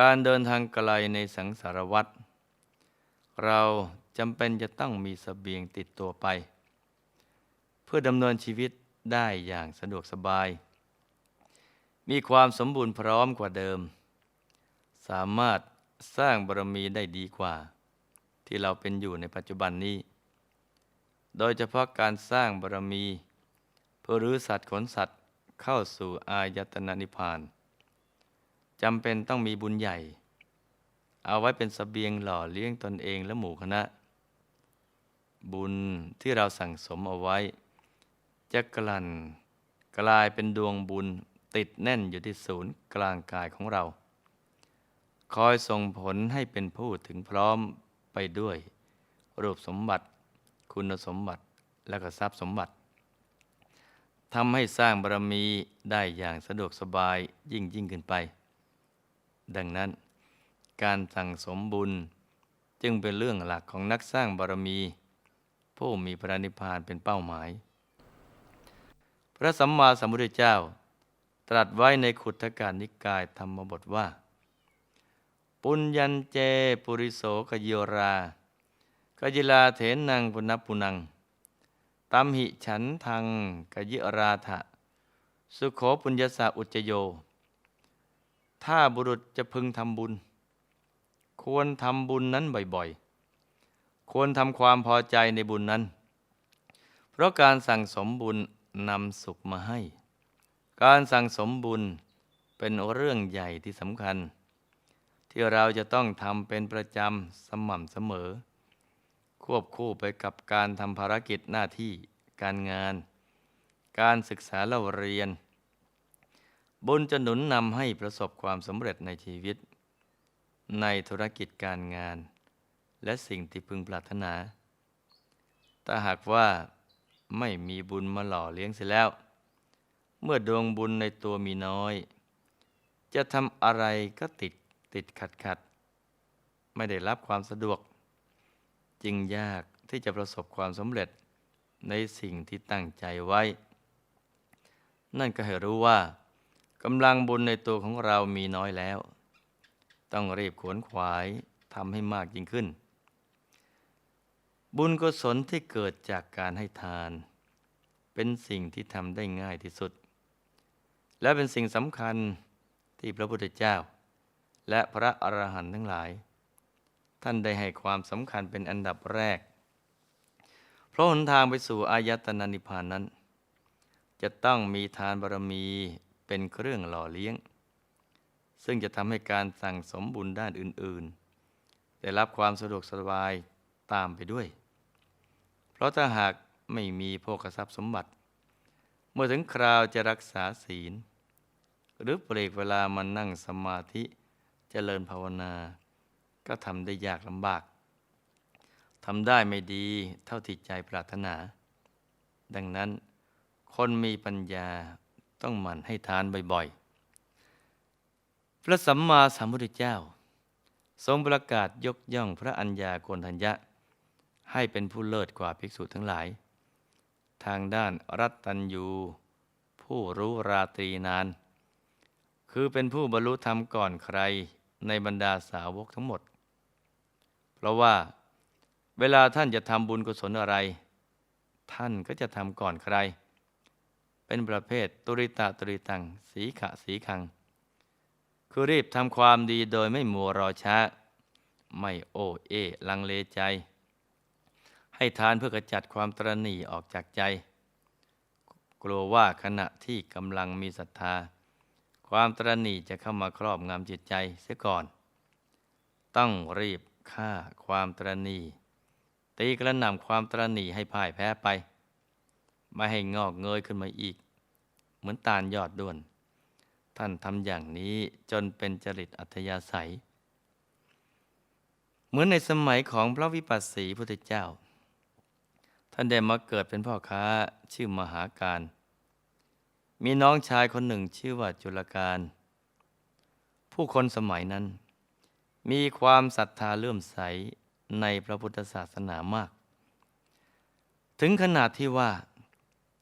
การเดินทางไกลในสังสารวัฏเราจำเป็นจะต้องมีสเสบียงติดตัวไป เพื่อดำเนินชีวิตได้อย่างสะดวกสบาย มีความสมบูรณ์พร้อมกว่าเดิม สามารถสร้างบารมีได้ดีกว่า ที่เราเป็นอยู่ในปัจจุบันนี้ โดยเฉพาะการสร้างบารมี เพื่อรื้อสัตว์ขนสัตว์เข้าสู่อายตนะนิพพาน จำเป็นต้องมีบุญใหญ่ เอาไว้เป็นสเสบียงหล่อเลี้ยงตนเองและหมู่คณะ บุญที่เราสั่งสมเอาไว้ จะกลั่นกลายเป็นดวงบุญติดแน่นอยู่ที่ศูนย์กลางกายของเรา คอยส่งผลให้เป็นผู้ถึงพร้อมไปด้วย รูปสมบัติ คุณสมบัติและก็ทรัพย์สมบัติทำให้สร้างบารมีได้อย่างสะดวกสบายยิ่งยิ่งขึ้นไป ดังนั้น การสั่งสมบุญจึงเป็นเรื่องหลักของนักสร้างบารมี ผู้มีพระนิพพานเป็นเป้าหมาย พระสัมมาสัมพุทธเจ้า ตรัสไว้ในขุทธการนิกายธรรมบทว่า ปุญญันเจปุริโสกโยรากยิลาเถนนังปุณปุนังตัมหิฉันทังกยิราธะสุโขปุญญาสาอุจโย ถ้าบุรุษจะพึงทำบุญ ควรทำบุญนั้นบ่อยๆ ควรทำความพอใจในบุญนั้น เพราะการสั่งสมบุญนำสุขมาให้ การสั่งสมบุญเป็นเรื่องใหญ่ที่สำคัญ ที่เราจะต้องทำเป็นประจำสม่ำเสมอ ควบคู่ไปกับการทำภารกิจหน้าที่ การงาน การศึกษาเล่าเรียน บุญจะหนุนนำให้ประสบความสำเร็จในชีวิต ในธุรกิจการงาน และสิ่งที่พึงปรารถนา แต่หากว่าไม่มีบุญมาหล่อเลี้ยงเสียแล้ว เมื่อดวงบุญในตัวมีน้อย จะทำอะไรก็ติดติดขัดขัด ไม่ได้รับความสะดวก จึงยากที่จะประสบความสำเร็จในสิ่งที่ตั้งใจไว้ นั่นก็ให้รู้ว่า กำลังบุญในตัวของเรามีน้อยแล้ว ต้องรีบขวนขวายทำให้มากยิ่งขึ้น บุญกุศลที่เกิดจากการให้ทาน เป็นสิ่งที่ทำได้ง่ายที่สุด และเป็นสิ่งสำคัญที่พระพุทธเจ้า และพระอรหันต์ทั้งหลาย ท่านได้ให้ความสำคัญเป็นอันดับแรก เพราะหนทางไปสู่อายตนะนิพพานนั้น จะต้องมีทานบารมี เป็นเครื่องหล่อเลี้ยง ซึ่งจะทำให้การสั่งสมบุญด้านอื่น ๆ ได้รับความสะดวกสบายตามไปด้วย เพราะถ้าหากไม่มีโภคทรัพย์สมบัติ เมื่อถึงคราวจะรักษาศีล หรือเปรกเวลามันนั่งสมาธิจเจริญภาวนา ก็ทำได้ยากลำบากทำได้ไม่ดีเท่าที่ใจปรารถนา ดังนั้น คนมีปัญญา ต้องหมั่นให้ทานบ่อยๆ พระสัมมาสัมพุทธเจ้า ทรงประกาศยกย่องพระอัญญาโกณทัญญะ ให้เป็นผู้เลิศกว่าภิกษุทั้งหลาย ทางด้านรัตตัญยู ผู้รู้ราตรีนาน คือเป็นผู้บรรลุธรรมก่อนใครในบรรดาสาวกทั้งหมด เพราะว่าเวลาท่านจะทำบุญกุศลอะไร ท่านก็จะทำก่อนใคร เป็นประเภทตุริตาตุริตัง สีขะสีคัง คือรีบทำความดีโดยไม่มัวรอช้า ไม่โอเอลังเลใจ ให้ทานเพื่อกระจัดความตรณีออกจากใจ กลัวว่าขณะที่กำลังมีศรัทธา ความตรณีจะเข้ามาครอบงำจิตใจเสียก่อน ต้องรีบฆ่าความตรณีตีกระหน่ำความตรณีให้พ่ายแพ้ไป ไม่ให้งอกเงยขึ้นมาอีก เหมือนตาลยอดด้วน ท่านทำอย่างนี้จนเป็นจริตอัธยาศัย เหมือนในสมัยของพระวิปัสสีพุทธเจ้า ท่านได้มาเกิดเป็นพ่อค้าชื่อมหาการ มีน้องชายคนหนึ่งชื่อว่าจุลการ ผู้คนสมัยนั้น มีความศรัทธาเลื่อมใสในพระพุทธศาสนามาก ถึงขนาดที่ว่า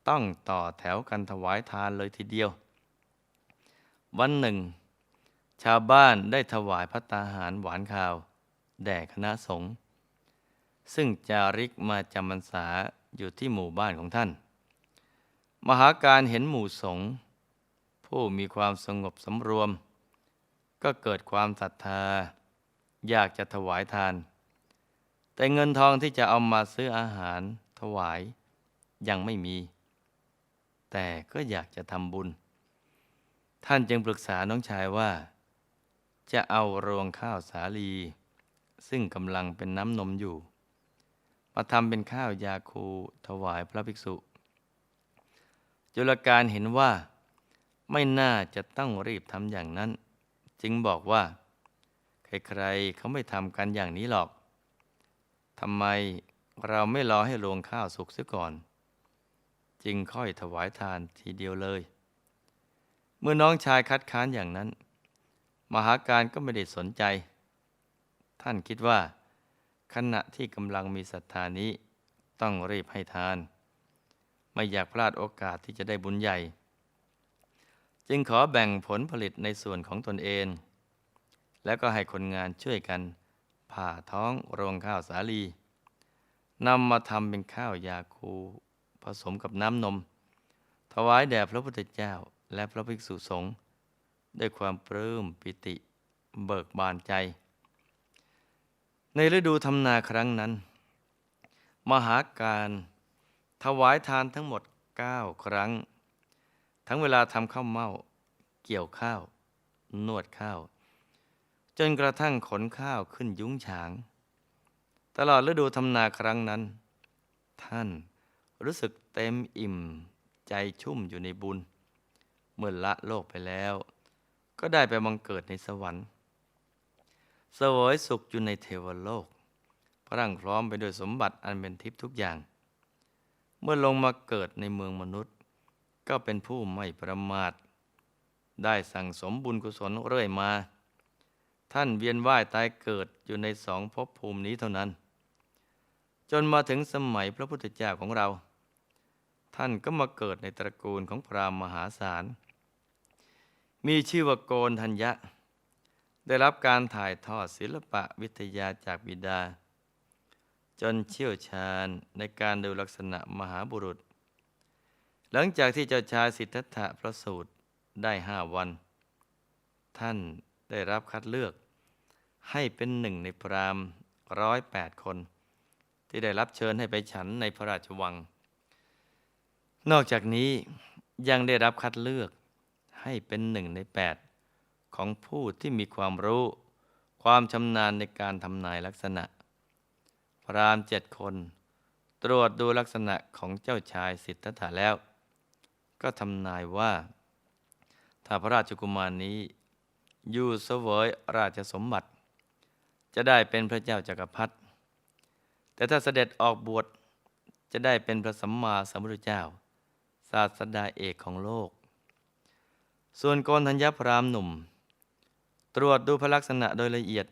ต้องต่อแถวกันถวายทานเลยทีเดียว วันหนึ่ง ชาวบ้านได้ถวายพัตตาหารหวานข้าว แด่คณะสงฆ์ซึ่งจาริกมาจำพรรษาอยู่ที่หมู่บ้านของท่าน มหาการเห็นหมู่สงฆ์ผู้มีความสงบสำรวม ก็เกิดความศรัทธา อยากจะถวายทาน แต่เงินทองที่จะเอามาซื้ออาหารถวายยังไม่มี แต่ก็อยากจะทำบุญ ท่านจึงปรึกษาน้องชายว่า จะเอารวงข้าวสาลี ซึ่งกำลังเป็นน้ำนมอยู่ มาทำเป็นข้าวยาคูถวายพระภิกษุ จุลการเห็นว่า ไม่น่าจะต้องรีบทำอย่างนั้น จึงบอกว่า ใครๆเขาไม่ทำกันอย่างนี้หรอกทำไมเราไม่รอให้รวงข้าวสุกเสียก่อน จึงค่อยถวายทานทีเดียวเลย เมื่อน้องชายคัดค้านอย่างนั้น มหาการก็ไม่ได้สนใจ ท่านคิดว่า ขณะที่กำลังมีศรัทธานี้ต้องรีบให้ทาน ไม่อยากพลาดโอกาสที่จะได้บุญใหญ่ จึงขอแบ่งผลผลิตในส่วนของตนเอง แล้วก็ให้คนงานช่วยกัน ผ่าท้องโรงข้าวสาลีนำมาทำเป็นข้าวยาคู ผสมกับน้ำนม ถวายแด่พระพุทธเจ้าและพระภิกษุสงฆ์ด้วยความปลื้มปิติเบิกบานใจ ในฤดูทำนาครั้งนั้น มหาการถวายทานทั้งหมด 9 ครั้ง ทั้งเวลาทำข้าวเม่า เกี่ยวข้าว นวดข้าว จนกระทั่งขนข้าวขึ้นยุ้งฉาง ตลอดฤดูทำนาครั้งนั้น ท่าน รู้สึกเต็มอิ่มใจชุ่มอยู่ในบุญ เมื่อละโลกไปแล้ว ก็ได้ไปบังเกิดในสวรรค์สวยสุขอยู่ในเทวโลก พรั่งพร้อมไปด้วยสมบัติอันเป็นทิพย์ทุกอย่าง เมื่อลงมาเกิดในเมืองมนุษย์ ก็เป็นผู้ไม่ประมาท ได้สั่งสมบุญกุศลเรื่อยมา ท่านเวียนว่ายตายเกิดอยู่ในสองภพภูมินี้เท่านั้น จนมาถึงสมัยพระพุทธเจ้าของเรา ท่านก็มาเกิดในตระกูลของพราหมณ์มหาศาล มีชื่อว่าโกนทัญญะ ได้รับการถ่ายทอดศิลปะวิทยาจากบิดา จนเชี่ยวชาญในการดูลักษณะมหาบุรุษ หลังจากที่เจ้าชายสิทธัตถะประสูติได้ห้าวัน ท่านได้รับคัดเลือกให้เป็นหนึ่งในพราหมณ์ร้อยแปดคน ที่ได้รับเชิญให้ไปฉันในพระราชวัง นอกจากนี้ยังได้รับคัดเลือกให้เป็นหนึ่งในแปดของผู้ที่มีความรู้ ความชำนาญในการทำนายลักษณะ พรามเจ็ดคน ตรวจดูลักษณะของเจ้าชายสิทธัตถะแล้ว ก็ทำนายว่า ถ้าพระราชกุมารนี้ อยู่เสวยราชสมบัติ จะได้เป็นพระเจ้าจากักรพรรดิแต่ถ้าเสด็จออกบวชจะได้เป็นพระสัมมาสัมพุทธเจ้า ศาสดาเอกของโลก ส่วนโกนธัญญพรามหนุ่ม ตรวจดูพลักษณะโดยละเอียด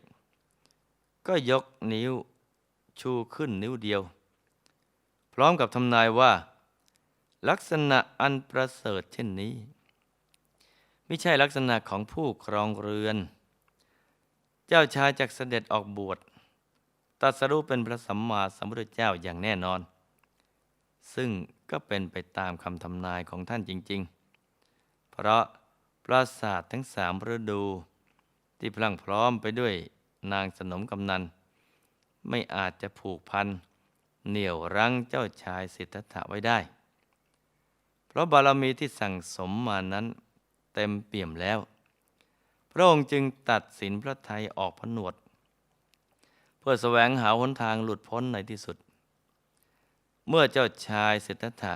ก็ยกนิ้วชูขึ้นนิ้วเดียว พร้อมกับทำนายว่า ลักษณะอันประเสริฐเช่นนี้ ไม่ใช่ลักษณะของผู้ครองเรือน เจ้าชายจากเสด็จออกบวชตรัสรู้เป็นพระสัมมาสัมพุทธเจ้าอย่างแน่นอน ซึ่งก็เป็นไปตามคำทำนายของท่านจริง ๆ เพราะปราสาททั้งสามฤดู ที่พลังพร้อมไปด้วยนางสนมกำนัน ไม่อาจจะผูกพันเหนี่ยวรั้งเจ้าชายสิทธัตถะไว้ได้ เพราะบารมีที่สั่งสมมานั้นเต็มเปี่ยมแล้ว พระองค์จึงตัดสินพระทัยออกผนวด เพื่อแสวงหาหนทางหลุดพ้นในที่สุด เมื่อเจ้าชายสิทธัตถะ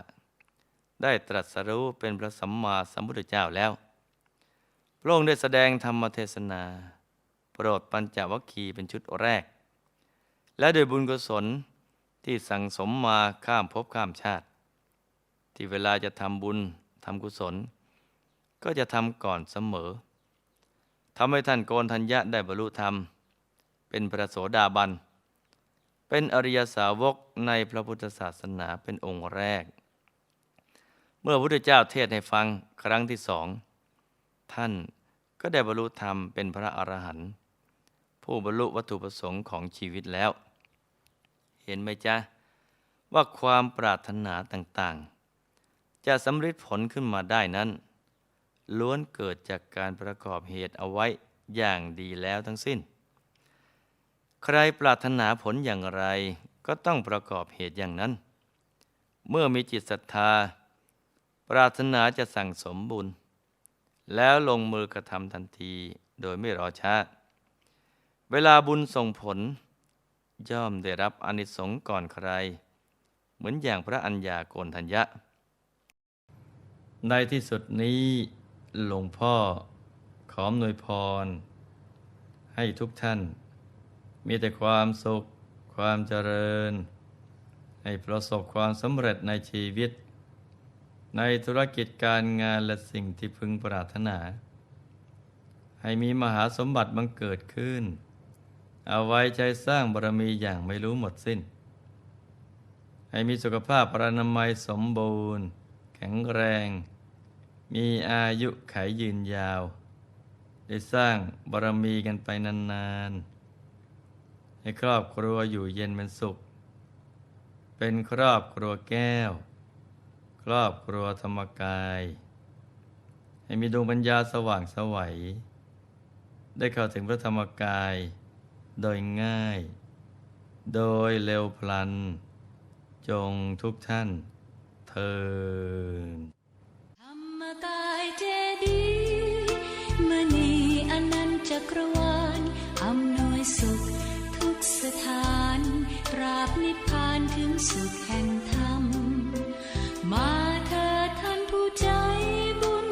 ได้ตรัสรู้เป็นพระสัมมาสัมพุทธเจ้าแล้ว พระองค์ได้แสดงธรรมเทศนา โปรดปัญจวัคคีย์เป็นชุดแรก และโดยบุญกุศลที่สั่งสมมาข้ามภพข้ามชาติ ที่เวลาจะทำบุญทำกุศล ก็จะทำก่อนเสมอทำให้ท่านโกนทัญญะได้บรรลุธรรม เป็นพระโสดาบัน เป็นอริยสาวกในพระพุทธศาสนาเป็นองค์แรก เมื่อพระพุทธเจ้าเทศให้ฟังครั้งที่สอง ท่านก็ก็ได้บรรลุธรรมเป็นพระอรหันต์ผู้บรรลุวัตถุประสงค์ของชีวิตแล้ว เห็นไหมจ๊ะ ว่าความปรารถนาต่างๆ จะสำเร็จผลขึ้นมาได้นั้น ล้วนเกิดจากการประกอบเหตุเอาไว้อย่างดีแล้วทั้งสิ้น ใครปรารถนาผลอย่างไร ก็ต้องประกอบเหตุอย่างนั้น เมื่อมีจิตศรัทธา ปรารถนาจะสั่งสมบุญ แล้วลงมือกระทำทันทีโดยไม่รอช้า เวลาบุญส่งผล ย่อมได้รับอนิสงส์ก่อนใคร เหมือนอย่างพระอัญญาโกณทัญญะ ในที่สุดนี้หลวงพ่อขออำนวยพร ให้ทุกท่าน มีแต่ความสุข ความเจริญ ให้ประสบความสำเร็จในชีวิต ในธุรกิจการงานและสิ่งที่พึงปรารถนา ให้มีมหาสมบัติบังเกิดขึ้น เอาไว้ใจสร้างบารมีอย่างไม่รู้หมดสิ้น ให้มีสุขภาพปรานามัยสมบูรณ์ แข็งแรง มีอายุไขยืนยาว ได้สร้างบารมีกันไปนานๆ ให้ครอบครัวอยู่เย็นเป็นสุข เป็นครอบครัวแก้ว ครอบครัวธรรมกาย ให้มีดวงปัญญาสว่างสวัย ได้เข้าถึงพระธรรมกาย โดยง่าย โดยเร็วพลัน จงทุกท่านเทินธรรมกายเจดีย์มณีอนันต์จักรวาลอำนวยสุข สุขแห่งธรรม มาเถิดท่านผู้ใจบุญ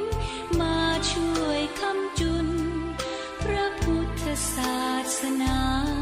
มาช่วยคำจุน พระพุทธศาสนา